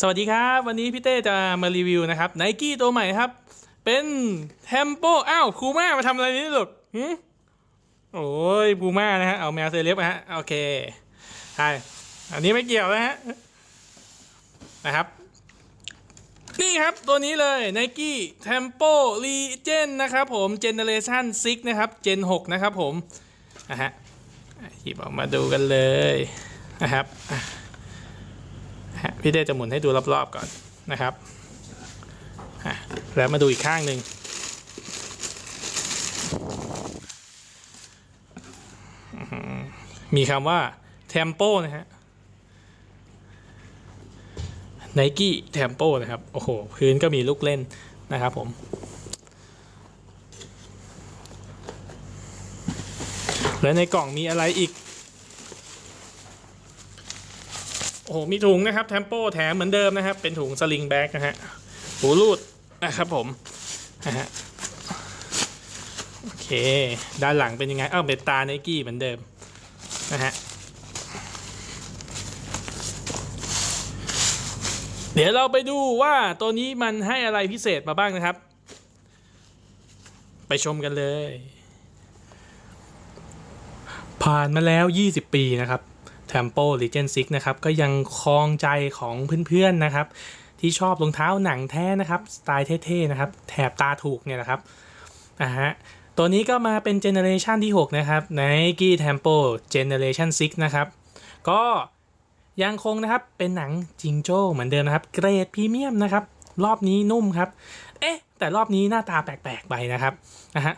สวัสดีครับ วันนี้พี่เต้จะมารีวิวนะครับไนกี้ตัวใหม่ครับ เป็นเทมโปอ้าวพูม่ามาทำอะไรนี่ลูกหึโอ้ยพูม่านะฮะ เอาแมวเซเลบนะฮะ โอเคใช่อันนี้ไม่เกี่ยวนะฮะ นะครับ นี่ครับตัวนี้เลย Nike Tempo Legend นะครับผม Generation 6 นะครับ Gen 6 นะครับผม นะฮะ หยิบออกมาดูกันเลยนะครับ พี่เต้จะหมุนให้ดูรอบๆก่อนนะครับแล้วมาดูอีกข้างหนึ่งมีคำว่า Tempo นะฮะไนกี้แทมโปนะครับ โอ้โห พื้นก็มีลูกเล่นนะครับผม แล้วในกล่องมีอะไรอีก โอ้โหมีถุงนะครับแทมโปแถมเหมือนเดิมนะครับ เป็นถุงสลิงแบ็กนะฮะหูรูดนะครับผมนะฮะโอเค ด้านหลังเป็นยังไง เอ้าเป็นตาไนกี้เหมือนเดิมนะฮะเดี๋ยวเราไปดูว่าตัวนี้มันให้อะไรพิเศษมาบ้างนะครับ ไปชมกันเลย ผ่านมาแล้ว 20 ปีนะครับ Tempo Legend 6นะครับก็ยังครองใจของเพื่อนๆนะครับ ที่ชอบรองเท้าหนังแท้นะครับ สไตล์เท่ๆนะครับ แถบตาถูกเนี่ยนะครับอ่าฮะตัวนี้ก็มาเป็นเจเนอเรชันที่ 6 นะครับ Nike Tempo Generation 6 นะครับ ก็ยังคงนะครับเป็นหนังจิงโจ้เหมือนเดิมนะครับ เกรดพรีเมียมนะครับ รอบนี้นุ่มครับ เอ๊ะ แต่รอบนี้หน้าตาแปลกๆไปนะครับนะฮะ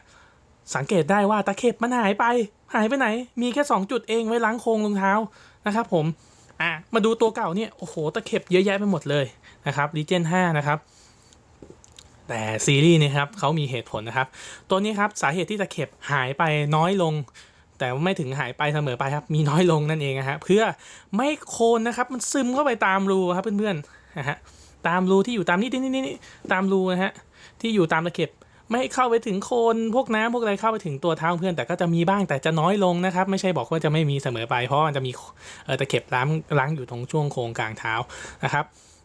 สังเกตได้ว่าตะเข็บมันหายไป หายไปไหน มีแค่ 2 จุดเองไว้ล้างโครงรองเท้านะครับผมอะมาดูตัวเก่าเนี่ยโอ้โหตะเข็บเยอะแยะไปหมดเลยนะครับ Legend 5นะครับแต่ซีรีส์นี้ครับเขามีเหตุผลนะครับ ตัวนี้ครับสาเหตุที่ตะเข็บหายไปน้อยลง แต่ไม่ถึงหายไปเสมอไปครับ มีน้อยลงนั่นเองนะฮะเพื่อไม่โคนนะครับมันซึมเข้าไปตามรูครับเพื่อนๆนะฮะตามรูที่อยู่ตามนี่นี่นี่นี่ตามรูนะฮะที่อยู่ตามตะเข็บ ไม่ให้เข้าไปถึงโคนพวกน้ำพวกอะไรเข้าไปถึงตัวเท้าเพื่อน แต่ก็จะมีบ้างแต่จะน้อยลงนะครับ ไม่ใช่บอกว่าจะไม่มีเสมอไป เพราะมันจะมีเอ่อตะเข็บล้างล้างอยู่ตรงช่วงโครงกลางเท้านะครับ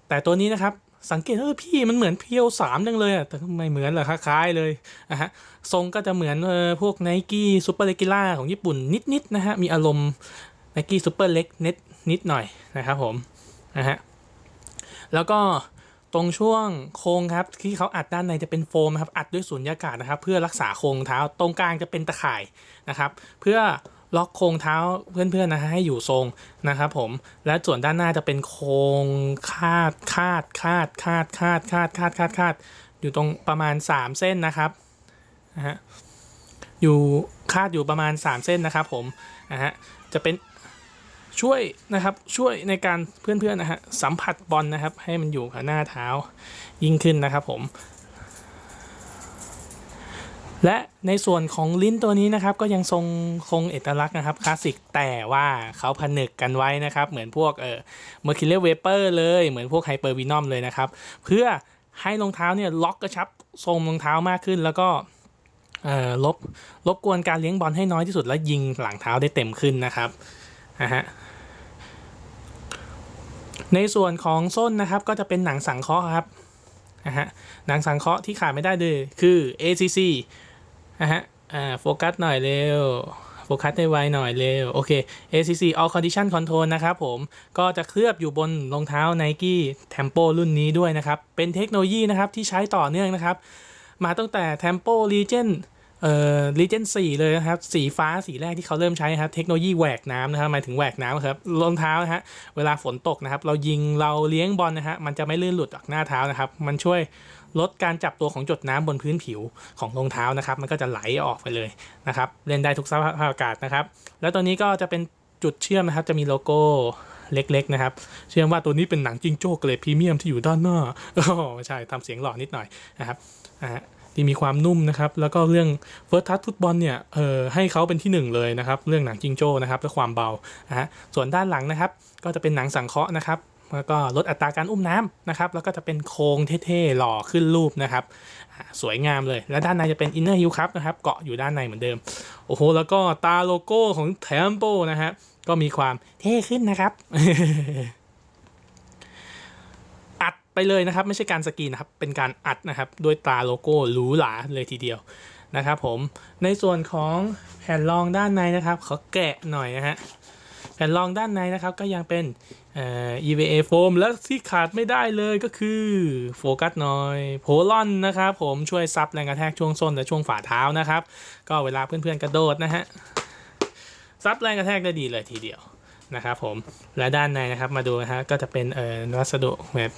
แต่ตัวนี้นะครับสังเกตเออพี่มันเหมือนเพียวสามจังเลยอะแต่ไม่เหมือนเหรอคล้ายๆเลยนะฮะทรงก็จะเหมือนเออพวกไนกี้ซูเปอร์เลกิล่าของญี่ปุ่นนิดๆนะฮะมีอารมณ์ไนกี้ซูเปอร์เล็กเนิดนิดหน่อยนะครับผมนะฮะแล้วก็ ตรงช่วงโครงครับที่เขาอัดด้านในจะเป็นโฟมนะครับอัดด้วยสุญญากาศนะครับ เพื่อรักษาโครงเท้าตรงกลางจะเป็นตะข่ายนะครับ เพื่อล็อกโครงเท้าเพื่อนๆนะฮะให้อยู่ทรงนะครับผมและส่วนด้านหน้าจะเป็นโครงคาดคาดคาดคาดคาดคาดคาดคาดคาดอยู่ตรงประมาณ 3 เส้นนะครับนะฮะอยู่คาดอยู่ประมาณ 3 เส้นนะครับผมนะฮะจะเป็น ช่วยนะครับช่วยในการเพื่อนๆนะฮะสัมผัสบอลนะครับ ให้มันอยู่กับหน้าเท้ายิ่งขึ้นนะครับผมและในส่วนของลิ้นตัวนี้นะครับก็ยังทรงคงเอกลักษณ์นะครับคลาสสิกแต่ว่าเขาผนึกกันไว้นะครับ เหมือนพวกเออเมอร์คิเลเวเปอร์เลยเหมือนพวกไฮเปอร์วีนอมเลยนะครับ เพื่อให้รองเท้าเนี่ยล็อกกระชับทรงรองเท้ามากขึ้น แล้วก็เอ่อลบลบกวนการเลี้ยงบอลให้น้อยที่สุดและยิงหลังเท้าได้เต็มขึ้นนะครับนะฮะ ในส่วนของส้นนะครับก็จะเป็นหนังสังเคราะห์ครับนะฮะหนังสังเคราะห์ที่ขาดไม่ได้เลยคือ ACC นะฮะอ่าโฟกัสหน่อยเร็วโฟกัสได้ไวหน่อยเร็วโอเค ACC All Condition Control นะครับผมก็จะเคลือบอยู่บนรองเท้า Nike Tempo รุ่นนี้ด้วยนะครับ เป็นเทคโนโลยีนะครับที่ใช้ต่อเนื่องนะครับ มาตั้งแต่ Tempo Legend เอ่อ Legend 4เลยนะครับ สีฟ้าสีแรกที่เขาเริ่มใช้นะครับ เทคโนโลยีแหวกน้ำนะครับหมายถึงแหวกน้ำครับรองเท้านะฮะเวลาฝนตกนะครับ เรายิงเราเลี้ยงบอลนะฮะมันจะไม่ลื่นหลุดออกหน้าเท้านะครับ มันช่วยลดการจับตัวของหยดน้ำบนพื้นผิวของรองเท้านะครับ มันก็จะไหลออกไปเลยนะครับ เล่นได้ทุกสภาพอากาศนะครับ แล้วตัวนี้ก็จะเป็นจุดเชื่อมนะครับ จะมีโลโก้เล็กๆนะครับ เชื่อมว่าตัวนี้เป็นหนังจิงโจ้เกรดพรีเมียมที่อยู่ด้านหน้าอ๋อไม่ใช่ทำเสียงหล่อนิดหน่อยนะครับอ่า ที่มีความนุ่มนะครับ แล้วก็เรื่องเฟิร์สทัชฟุตบอลเนี่ยเออให้เขาเป็นที่หนึ่งเลยนะครับ เรื่องหนังจิงโจ้นะครับและความเบานะฮะส่วนด้านหลังนะครับ ก็จะเป็นหนังสังเคราะห์นะครับแล้วก็ลดอัตราการอุ้มน้ำนะครับ แล้วก็จะเป็นโครงเท่ๆหล่อขึ้นรูปนะครับ สวยงามเลย และด้านในจะเป็นอินเนอร์ฮิลครับนะครับ เกาะอยู่ด้านในเหมือนเดิม โอ้โห แล้วก็ตาโลโก้ของแทมโปนะฮะ ก็มีความเท่ขึ้นนะครับ ไปเลยนะครับ ไม่ใช่การสกรีนนะครับ เป็นการอัดนะครับ ด้วยตราโลโก้หรูหราเลยทีเดียวนะครับผมในส่วนของแผ่นรองด้านในนะครับขอแกะหน่อยนะฮะแผ่นรองด้านในนะครับก็ยังเป็นเอ่อ EVA โฟมและที่ขาดไม่ได้เลยก็คือโฟกัสหน่อยโพลอนนะครับผมช่วยซับแรงกระแทกช่วงส้นและช่วงฝ่าเท้านะครับ ก็เวลาเพื่อนๆกระโดดนะฮะซับแรงกระแทกได้ดีเลยทีเดียว นะครับผมและด้านในนะครับมาดูนะฮะก็จะเป็นเอ่อวัสดุแบบ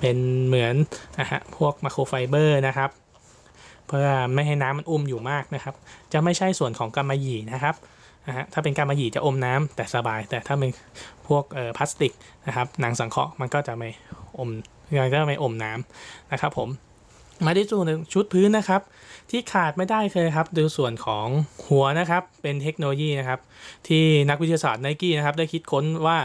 เป็นเหมือนนะฮะพวกมาโครไฟเบอร์นะครับเพื่อไม่ให้น้ำมันอุ้มอยู่มากนะครับ จะไม่ใช่ส่วนของกำมะหยี่นะครับนะฮะถ้าเป็นกำมะหยี่จะอมน้ำแต่สบาย แต่ถ้าเป็นพวกเอ่อพลาสติกนะครับหนังสังเคราะห์มันก็จะไม่อมมันก็ไม่อมน้ำนะครับผม มาที่ส่วนชุดพื้นนะครับ ที่ขาดไม่ได้เลยครับดูส่วนของหัวนะครับเป็นเทคโนโลยีนะครับ ที่นักวิทยาศาสตร์ไนกี้นะครับ ได้คิดค้นว่า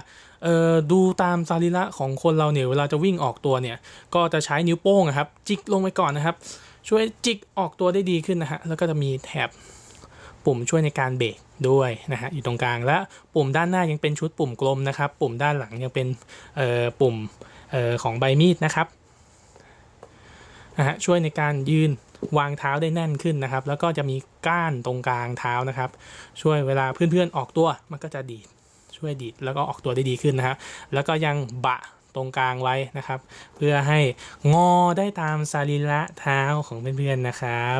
เออดูตามสรีระของคนเราเนี่ยเวลาจะวิ่งออกตัวเนี่ย ก็จะใช้นิ้วโป้งครับ จิกลงไปก่อนนะครับ ช่วยจิกออกตัวได้ดีขึ้นนะฮะแล้วก็จะมีแถบปุ่มช่วยในการเบรกด้วยนะฮะอยู่ตรงกลางและปุ่มด้านหน้ายังเป็นชุดปุ่มกลมนะครับ ปุ่มด้านหลังยังเป็นปุ่มออของใบมีดนะครับ นะฮะช่วยในการยืนวางเท้าได้แน่นขึ้นนะครับ แล้วก็จะมีก้านตรงกลางเท้านะครับ ช่วยเวลาเพื่อนๆออกตัวมันก็จะดีดช่วยดีดแล้วก็ออกตัวได้ดีขึ้นนะครับแล้วก็ยังบะตรงกลางไว้นะครับ เพื่อให้งอได้ตามสรีระเท้าของเพื่อนๆนะครับ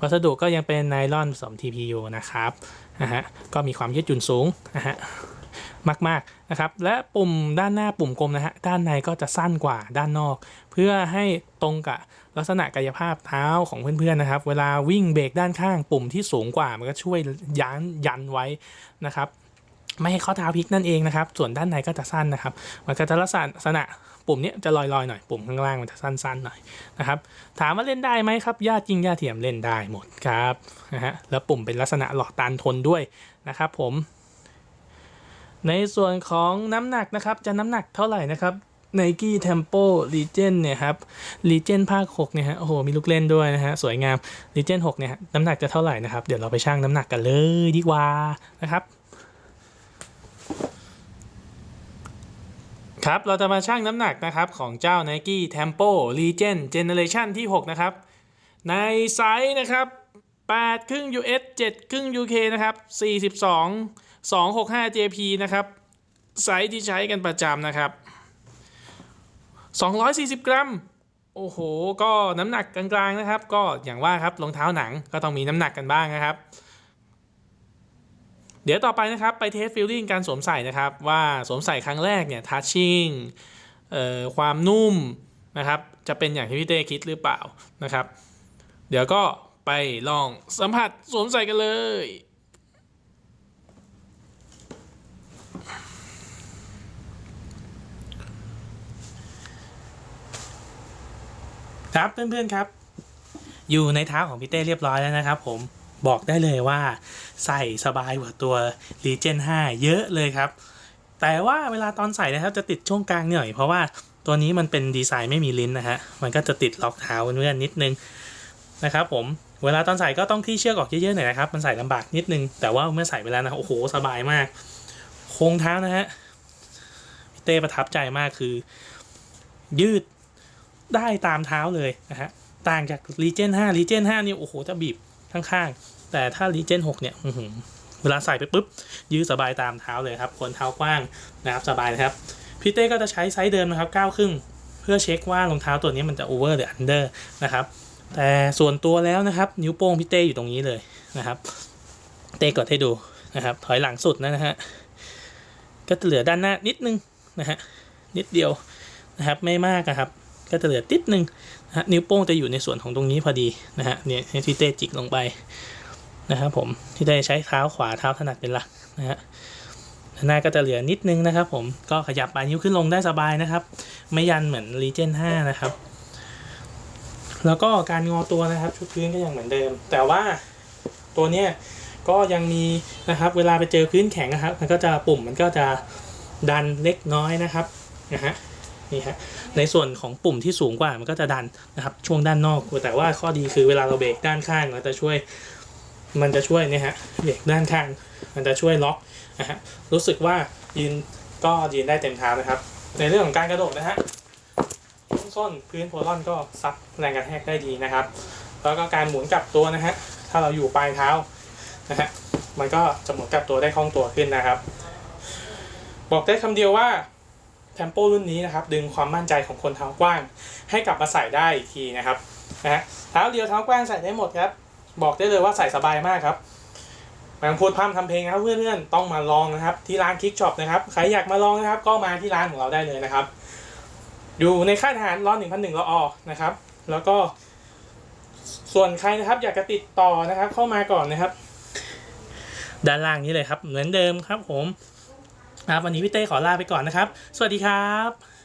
วัสดุก็ยังเป็นไนลอนผสม TPU นะครับนะฮะก็มีความยืดหยุ่นสูงนะฮะ มากๆนะครับ และปุ่มด้านหน้าปุ่มกลมนะฮะด้านในก็จะสั้นกว่าด้านนอก เพื่อให้ตรงกับลักษณะกายภาพเท้าของเพื่อนๆนะครับ เวลาวิ่งเบรกด้านข้างปุ่มที่สูงกว่ามันก็ช่วยยันยันไว้นะครับไม่ให้ข้อเท้าพลิกนั่นเองนะครับ ส่วนด้านในก็จะสั้นนะครับ มันก็จะลักษณะปุ่มนี้จะลอยๆหน่อย ปุ่มข้างล่างมันจะสั้นๆหน่อยนะครับ ถามว่าเล่นได้ไหมครับญาติจริงญาติเทียมเล่นได้หมดครับนะฮะ แล้วปุ่มเป็นลักษณะหลอดตันทนด้วยนะครับผม ในส่วนของน้ำหนักนะครับ จะน้ำหนักเท่าไหร่นะครับ Nike Tempo Legend เนี่ยครับ Legend ภาค 6 เนี่ยฮะ โอ้โห มีลูกเล่นด้วยนะฮะ สวยงาม Legend 6เนี่ยฮะน้ำหนักจะเท่าไหร่นะครับ เดี๋ยวเราไปชั่งน้ำหนักกันเลยดีกว่านะครับ ครับ เราจะมาชั่งน้ำหนักนะครับของเจ้า Nike Tempo Legend Generation ที่ 6 นะครับ ในไซส์นะครับ8ครึ่ง US 7ครึ่ง UK นะครับ42 265 JP นะครับ ไซส์ที่ใช้กันประจำนะครับ 240 กรัม โอ้โห ก็น้ำหนักกลางๆนะครับ ก็อย่างว่าครับรองเท้าหนังก็ต้องมีน้ำหนักกันบ้างนะครับ เดี๋ยวต่อไปนะครับไปเทสฟิลลิ่งการสวมใส่นะครับ ว่าสวมใส่ครั้งแรกเนี่ยทัชชิ่งความนุ่มนะครับ จะเป็นอย่างที่พี่เต้คิดหรือเปล่านะครับ เดี๋ยวก็ไปลองสัมผัสสวมใส่กันเลย ครับเพื่อนๆครับ อยู่ในเท้าของพี่เต้เรียบร้อยแล้วนะครับ ผมบอกได้เลยว่าใส่สบายกว่าตัว Legion 5 เยอะเลยครับ แต่ว่าเวลาตอนใส่นะครับจะติดช่วงกลางหน่อย เพราะว่าตัวนี้มันเป็นดีไซน์ไม่มีลิ้นนะฮะมันก็จะติดล็อกเท้าเพื่อนๆนิดนึงนะครับผมเวลาตอนใส่ก็ต้องที่เชือกออกเยอะๆหน่อยนะครับ มันใส่ลำบากนิดนึง แต่ว่าเมื่อใส่ไปแล้วนะโอ้โหสบายมาก โค้งเท้านะฮะพี่เต้ประทับใจมากคือ ยืด ได้ตามเท้าเลยนะฮะต่างจาก Legion 5 Legion 5นี่โอ้โหจะบีบข้างๆ แต่ถ้า Legion 6 เนี่ยเวลาใส่ไปปุ๊บ ยืดสบายตามเท้าเลยครับคนเท้ากว้างนะครับสบายนะครับพี่เต้ก็จะใช้ไซส์เดิมนะครับ9ครึ่งเพื่อเช็คว่ารองเท้าตัวนี้มันจะ over หรือ under นะครับแต่ส่วนตัวแล้วนะครับ นิ้วโป้งพี่เต้อยู่ตรงนี้เลยนะครับเต้กดให้ดูนะครับ ถอยหลังสุดนะฮะก็จะเหลือด้านหน้านิดนึงนะฮะนิดเดียวนะครับไม่มากนะครับ ก็จะเหลือติดนึงนะฮะนิ้วโป้งจะอยู่ในส่วนของตรงนี้พอดีนะฮะเนี่ยให้พี่เต้จิกลงไปนะครับผมที่ได้ใช้เท้าขวาเท้าถนัดเป็นหลักนะฮะหน้าก็จะเหลือนิดนึงนะครับผมก็ขยับปลายนิ้วขึ้นลงได้สบายนะครับ ไม่ยันเหมือน Legend 5นะครับ แล้วก็การงอตัวนะครับ ชุดพื้นก็ยังเหมือนเดิม แต่ว่าตัวเนี้ยก็ยังมีนะครับ เวลาไปเจอพื้นแข็งนะครับ มันก็จะปุ่มมันก็จะดันเล็กน้อยนะครับนะฮะ นี่ฮะในส่วนของปุ่มที่สูงกว่ามันก็จะดันนะครับช่วงด้านนอก แต่ว่าข้อดีคือเวลาเราเบรกด้านข้างมันจะช่วย มันจะช่วยเนี่ยฮะเบรกด้านข้าง มันจะช่วยล็อกนะฮะรู้สึกว่ายืนก็ยืนได้เต็มเท้านะครับ ในเรื่องของการกระโดดนะฮะส้นพื้นโพลอนก็ซับแรงกระแทกได้ดีนะครับ แล้วก็การหมุนกลับตัวนะฮะถ้าเราอยู่ปลายเท้านะฮะมันก็จะหมุนกลับตัวได้คล่องตัวขึ้นนะครับ บอกได้คำเดียวว่า เทมโปรุ่นนี้นะครับดึงความมั่นใจของคนเท้ากว้าง ให้กลับมาใส่ได้อีกทีนะครับนะฮะเท้าเดียวเท้ากว้างใส่ได้หมดครับ บอกได้เลยว่าใส่สบายมากครับไมาพูดพร่ำทำเพลงนะครับเพื่อนๆต้องมาลองนะครับ ที่ร้านคิกช็อปนะครับใครอยากมาลองนะครับ ก็มาที่ร้านของเราได้เลยนะครับ อยู่ในค่ายทหารร้อนหนึ่งพันหนึ่งละออนะครับ แล้วก็ ส่วนใครนะครับ อยากจะติดต่อนะครับ เข้ามาก่อนนะครับ ด้านล่างนี้เลยครับ เหมือนเดิมครับผม ครับวันนี้พี่เต้ขอลาไปก่อนนะครับ สวัสดีครับ